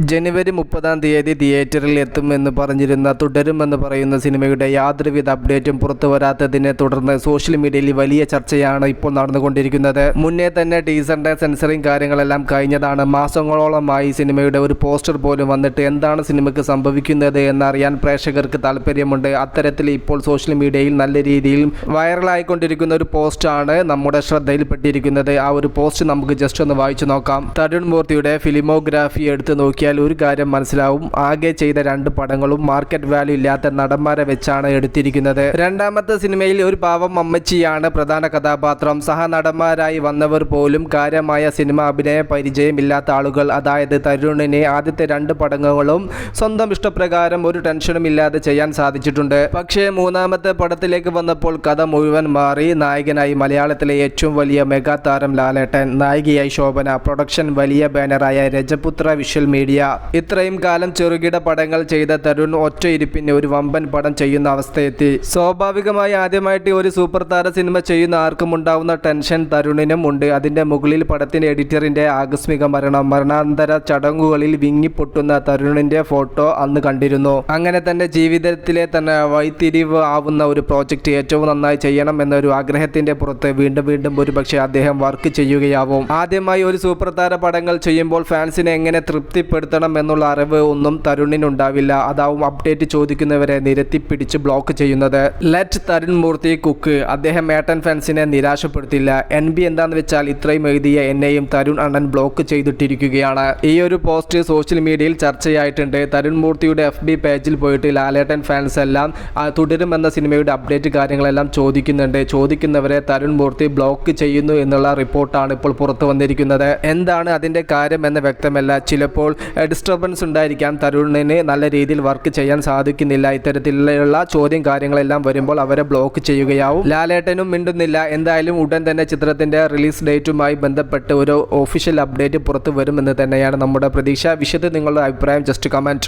ജനുവരി മുപ്പതാം തീയതി തിയേറ്ററിൽ എത്തുമെന്ന് പറഞ്ഞിരുന്ന തുടരുമെന്ന് പറയുന്ന സിനിമയുടെ യാതൊരുവിധ അപ്ഡേറ്റും പുറത്തു വരാത്തതിനെ തുടർന്ന് സോഷ്യൽ മീഡിയയിൽ വലിയ ചർച്ചയാണ് ഇപ്പോൾ നടന്നുകൊണ്ടിരിക്കുന്നത്. മുന്നേ തന്നെ ടീസറിന്റെ സെൻസറിങ് കാര്യങ്ങളെല്ലാം കഴിഞ്ഞതാണ്. മാസങ്ങളോളമായി സിനിമയുടെ ഒരു പോസ്റ്റർ പോലും വന്നിട്ട് എന്താണ് സിനിമയ്ക്ക് സംഭവിക്കുന്നത് എന്നറിയാൻ പ്രേക്ഷകർക്ക് താല്പര്യമുണ്ട്. അത്തരത്തിൽ ഇപ്പോൾ സോഷ്യൽ മീഡിയയിൽ നല്ല രീതിയിൽ വൈറലായിക്കൊണ്ടിരിക്കുന്ന ഒരു പോസ്റ്റാണ് നമ്മുടെ ശ്രദ്ധയിൽപ്പെട്ടിരിക്കുന്നത്. ആ ഒരു പോസ്റ്റ് നമുക്ക് ജസ്റ്റ് ഒന്ന് വായിച്ചു നോക്കാം. തരുൺ മൂർത്തിയുടെ ഫിലിമോഗ്രാഫി എടുത്തു നോക്കിയാൽ ഒരു കാര്യം മനസ്സിലാവും. ആകെ ചെയ്ത രണ്ട് പടങ്ങളും മാർക്കറ്റ് വാല്യൂ ഇല്ലാത്ത നടന്മാരെ വെച്ചാണ് എടുത്തിരിക്കുന്നത്. രണ്ടാമത്തെ സിനിമയിൽ ഒരു പാവം അമ്മച്ചിയാണ് പ്രധാന കഥാപാത്രം. സഹനടന്മാരായി വന്നവർ പോലും കാര്യമായ സിനിമ അഭിനയ പരിചയമില്ലാത്ത ആളുകൾ. അതായത് തരുണിനെ ആദ്യത്തെ രണ്ട് പടങ്ങളും സ്വന്തം ഇഷ്ടപ്രകാരം ഒരു ടെൻഷനും ഇല്ലാതെ ചെയ്യാൻ സാധിച്ചിട്ടുണ്ട്. പക്ഷേ മൂന്നാമത്തെ പടത്തിലേക്ക് വന്നപ്പോൾ കഥ മുഴുവൻ മാറി. നായകനായി മലയാളത്തിലെ ഏറ്റവും വലിയ മെഗാ താരം ലാലേട്ടൻ നായികയായി ശോഭന പ്രൊഡക്ഷൻ വലിയ ബാനറായ രജപുത്ര വിഷ്വൽ മീഡിയ ഇത്രയും കാലം ചെറുകിട പടങ്ങൾ ചെയ്ത തരുൺ ഒറ്റ ഇരിപ്പിന് ഒരു വമ്പൻ പടം ചെയ്യുന്ന അവസ്ഥയെത്തി. സ്വാഭാവികമായി ആദ്യമായിട്ട് ഒരു സൂപ്പർ താര സിനിമ ചെയ്യുന്ന ആർക്കും ഉണ്ടാവുന്ന ടെൻഷൻ തരുണിനും ഉണ്ട്. അതിന്റെ മുകളിൽ പടത്തിന്റെ എഡിറ്ററിന്റെ ആകസ്മിക മരണം. മരണാന്തര ചടങ്ങുകളിൽ വിങ്ങിപ്പൊട്ടുന്ന തരുണിന്റെ ഫോട്ടോ അന്ന് കണ്ടിരുന്നു. അങ്ങനെ തന്നെ ജീവിതത്തിലെ തന്നെ വൈത്തിരിവ് ആവുന്ന ഒരു പ്രോജക്റ്റ് ഏറ്റവും നന്നായി ചെയ്യണം എന്നൊരു ആഗ്രഹത്തിന്റെ പുറത്ത് വീണ്ടും വീണ്ടും ഒരുപക്ഷെ അദ്ദേഹം വർക്ക് ചെയ്യുകയാവും. ആദ്യമായി ഒരു സൂപ്പർ താര പടങ്ങൾ ചെയ്യുമ്പോൾ ഫാൻസിനെ എങ്ങനെ തൃപ്തിപ്പെടുത്തണം എന്നുള്ള അറിവ് ഒന്നും തരുണിനുണ്ടാവില്ല. അതാവും അപ്ഡേറ്റ് ചോദിക്കുന്നവരെ നിരത്തി പിടിച്ച് ബ്ലോക്ക് ചെയ്യുന്നത്. ലെറ്റ് തരുൺ മൂർത്തി കുക്ക് അദ്ദേഹം ഏട്ടൻ ഫാൻസിനെ നിരാശപ്പെടുത്തില്ല. എൻ ബി എന്താന്ന് വെച്ചാൽ ഇത്രയും എഴുതിയ എന്നെയും തരുൺ അണ്ണൻ ബ്ലോക്ക് ചെയ്തിട്ടിരിക്കുകയാണ്. ഈ ഒരു പോസ്റ്റ് സോഷ്യൽ മീഡിയയിൽ ചർച്ചയായിട്ടുണ്ട്. തരുൺ മൂർത്തിയുടെ എഫ് ബി പേജിൽ പോയിട്ട് ലാലേട്ടൻ ഫാൻസ് എല്ലാം തുടരുമെന്ന സിനിമയുടെ അപ്ഡേറ്റ് കാര്യങ്ങളെല്ലാം ചോദിക്കുന്നുണ്ട്. ചോദിക്കുന്നവരെ തരുൺ മൂർത്തി ബ്ലോക്ക് ചെയ്യുന്നു എന്നുള്ള റിപ്പോർട്ടാണ് ഇപ്പോൾ പുറത്തു വന്നിരിക്കുന്നത്. എന്താണ് അതിന്റെ കാര്യം എന്ന് വ്യക്തമല്ല. ചിലപ്പോൾ ഡിസ്റ്റർബൻസ് ഉണ്ടായിരിക്കാം. തരുണിന് നല്ല രീതിയിൽ വർക്ക് ചെയ്യാൻ സാധിക്കുന്നില്ല. ഇത്തരത്തിലുള്ള ചോദ്യം കാര്യങ്ങളെല്ലാം വരുമ്പോൾ അവരെ ബ്ലോക്ക് ചെയ്യുകയാവും. ലാലേട്ടനും മിണ്ടുന്നില്ല. എന്തായാലും ഉടൻ തന്നെ ചിത്രത്തിന്റെ റിലീസ് ഡേറ്റുമായി ബന്ധപ്പെട്ട് ഒരു ഒഫീഷ്യൽ അപ്ഡേറ്റ് പുറത്തു വരുമെന്ന് തന്നെയാണ് നമ്മുടെ പ്രതീക്ഷ. വിശദ നിങ്ങളുടെ അഭിപ്രായം ജസ്റ്റ് കമന്റ്